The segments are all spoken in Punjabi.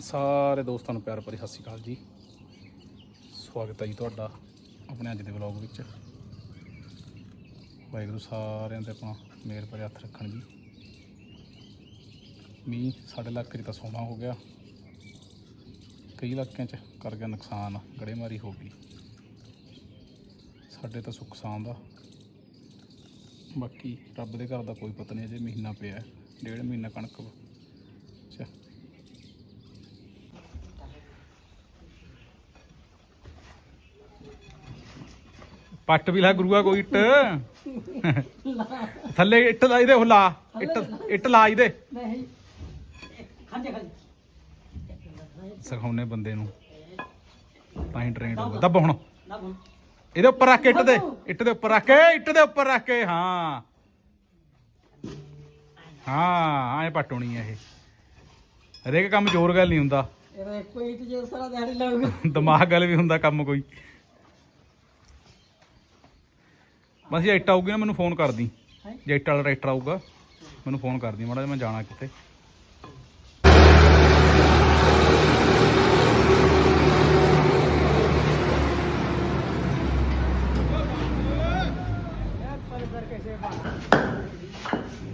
ਸਾਰੇ ਦੋਸਤਾਂ ਨੂੰ ਪਿਆਰ ਭਰੀ ਸਤਿ ਸ਼੍ਰੀ ਅਕਾਲ ਜੀ। ਸਵਾਗਤ ਹੈ ਜੀ ਤੁਹਾਡਾ ਆਪਣੇ ਅੱਜ ਦੇ ਵਲੌਗ ਵਿੱਚ। ਵਾਹਿਗੁਰੂ ਸਾਰਿਆਂ ਤੇ ਆਪਣਾ ਮੇਰ ਭਰੇ ਹੱਥ ਰੱਖਣ ਜੀ। ਮੀਂਹ ਸਾਡੇ ਇਲਾਕੇ 'ਚ ਤਾਂ ਸੋਹਣਾ ਹੋ ਗਿਆ। ਕਈ ਇਲਾਕਿਆਂ 'ਚ ਕਰ ਗਿਆ ਨੁਕਸਾਨ, ਗੜੇਮਾਰੀ ਹੋ ਗਈ। ਸਾਡੇ ਤਾਂ ਸੁੱਖ ਸਾਂਦ ਦਾ ਬਾਕੀ ਰੱਬ ਦੇ ਘਰ ਦਾ ਕੋਈ ਪਤਾ ਨਹੀਂ ਅਜੇ, ਮਹੀਨਾ ਪਿਆ ਡੇਢ ਮਹੀਨਾ ਕਣਕ ਚ ਪੱਟ ਵੀ ਲਾ ਗੁਰੂਆ ਕੋਈ ਇੱਟ। ਥੱਲੇ ਇੱਟ ਲਾ ਇਹਦੇ ਉਹ ਲਾ ਇੱਟ ਇੱਟ ਲਾ ਇਹਦੇ ਨਹੀਂ ਬੰਦੇ ਨੂੰ। ਤਾਂ ਹੀ ਟ੍ਰੇਨਡ ਹੋਊਗਾ। ਦੱਬ ਹੁਣ। ਇਹਦੇ ਉੱਪਰ ਰੱਖ ਇੱਟ ਦੇ। ਇੱਟ ਦੇ ਉੱਪਰ ਰੱਖ ਇੱਟ ਦੇ ਉੱਪਰ ਰੱਖ ਕੇ। ਹਾਂ। ਹਾਂ ਐ ਪਟੋਣੀ ਹੈ ਇਹ। ਹਰੇਕ ਕੰਮ ਜ਼ੋਰ ਗੱਲ ਨਹੀਂ ਹੁੰਦਾ। ਇਹ ਕੋਈ ਤੇ ਜੇ ਸਾਰਾ ਦਿਹਾੜੀ ਲਾਉਗਾ ਦਿਮਾਗ ਗੱਲ ਵੀ ਹੁੰਦਾ ਕੰਮ ਕੋਈ। ਬਸ ਜੇ ਇੱਟ ਆਊਗੀ ਨਾ ਮੈਨੂੰ ਫੋਨ ਕਰ ਦੀ? ਜੇ ਇੱਟ ਵਾਲਾ ਟਰੈਕਟਰ ਆਊਗਾ ਮੈਨੂੰ ਫੋਨ ਕਰ ਦੀ ਮਾੜਾ ਜਿਹਾ ਮੈਂ ਜਾਣਾ ਕਿਤੇ।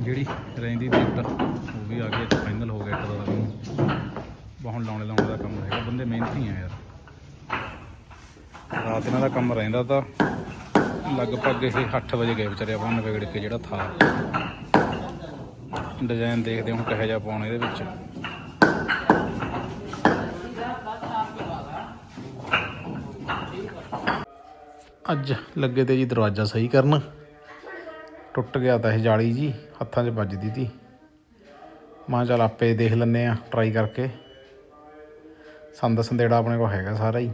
ਜਿਹੜੀ ਰਹਿੰਦੀ ਦੀ ਇੱਟ ਉਹ ਵੀ ਆ ਗਈ ਫਾਈਨਲ ਹੋ ਗਿਆ ਇੱਟ ਦਾ ਕੰਮ। ਬਹੁਤ ਲਾਉਣੇ ਲਾਉਣੇ ਦਾ ਕੰਮ ਹੈਗਾ ਬੰਦੇ ਮਿਹਨਤੀ ਆ ਯਾਰ। ਰਾਤ ਇਹਨਾਂ ਦਾ ਕੰਮ ਰਹਿੰਦਾ ਤਾਂ ਲਗਭਗ ਇਹ 8 ਵਜੇ ਗਏ ਵਿਚਾਰੇ ਆਪਾਂ ਨਵੇੜ ਕੇ ਜਿਹੜਾ ਥਾ ਡਿਜ਼ਾਈਨ ਦੇਖਦੇ ਹੁਣ ਕਿਹੋ ਜਿਹਾ ਪਾਉਣਾ ਇਹਦੇ ਵਿੱਚ। ਅੱਜ ਲੱਗੇ ਤੇ ਜੀ ਦਰਵਾਜ਼ਾ ਸਹੀ ਕਰਨ। ਟੁੱਟ ਗਿਆ ਤਾਂ ਇਹ ਜਾਲੀ ਜੀ, ਹੱਥਾਂ 'ਚ ਵੱਜਦੀ ਤੀ। ਮਾਂ ਚੱਲ ਆਪੇ ਦੇਖ ਲੈਂਦੇ ਆ ਟਰਾਈ ਕਰਕੇ। ਸੰਦ ਸੰਦੇੜਾ ਆਪਣੇ ਕੋਲ ਹੈਗਾ ਸਾਰਾ ਹੀ।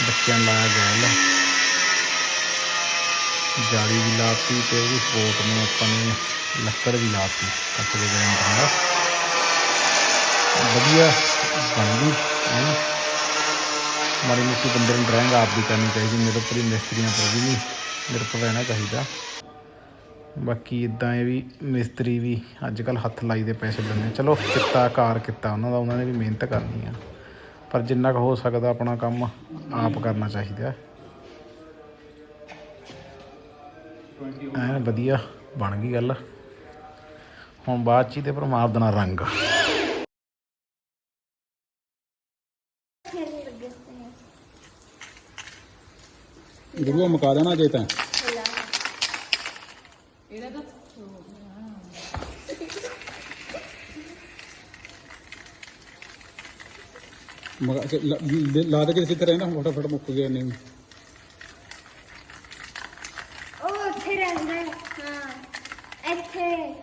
ਬੱਚਿਆਂ ਨੂੰ ਲਾਇਆ ਗੈਲ ਜਾਲੀ ਵੀ ਲਾਤੀ ਤੇ ਉਹਦੀ ਸਪੋਰਟ ਨੂੰ ਆਪਾਂ ਨੇ ਲੱਕੜ ਵੀ ਲਾਤੀ, ਕੱਟ ਦੇ ਅੰਦਰ ਵਧੀਆ ਬਣ ਗਈ ਐਨ ਮਾੜੀ ਮੋਟੀ ਬੰਦੇ ਨੂੰ ਡਰਾਇੰਗ ਆਪ ਵੀ ਕਰਨੀ ਚਾਹੀਦੀ, ਮੇਰੇ ਉੱਪਰ ਹੀ ਮਿਸਤਰੀਆਂ ਪਰ ਵੀ ਨਹੀਂ ਮੇਰੇ ਕੋਲ ਰਹਿਣਾ ਚਾਹੀਦਾ। ਬਾਕੀ ਇਦਾਂ ਇਹ ਵੀ ਮਿਸਤਰੀ ਵੀ ਅੱਜ ਕੱਲ ਹੱਥ ਲਾਈ ਦੇ ਪੈਸੇ ਲੈਂਦੇ ਚਲੋ, ਕਿੱਤਾ, ਕਾਰ ਕੀਤਾ, ਉਹਨਾਂ ਦਾ, ਉਹਨਾਂ ਨੇ ਵੀ ਮਿਹਨਤ ਕਰਨੀ ਆ। ਪਰ ਜਿੰਨਾ ਕੁ ਹੋ ਸਕਦਾ ਆਪਣਾ ਕੰਮ ਆਪ ਕਰਨਾ ਚਾਹੀਦਾ। ਐਨ ਵਧੀਆ ਬਣ ਗਈ ਗੱਲ। ਹੁਣ ਬਾਅਦ ਚ ਹੀ ਤੇ ਪਰ ਮਾਰ ਦੇਣਾ ਰੰਗ। ਗੁਰੂ ਮੁਕਾ ਦੇਣਾ ਜੇ ਤਾਂ। ਮਗਾ ਕੇ ਲਾ- ਲਾ ਦੇ ਕੇ ਕਿੱਥੇ ਰਹਿੰਦਾ ਹੁਣ ਫਟਾਫਟ ਮੁੱਕ ਗਿਆ ਨਹੀਂ। ਰਹਿੰਦਾ ਹਾਂ। ਇੱਥੇ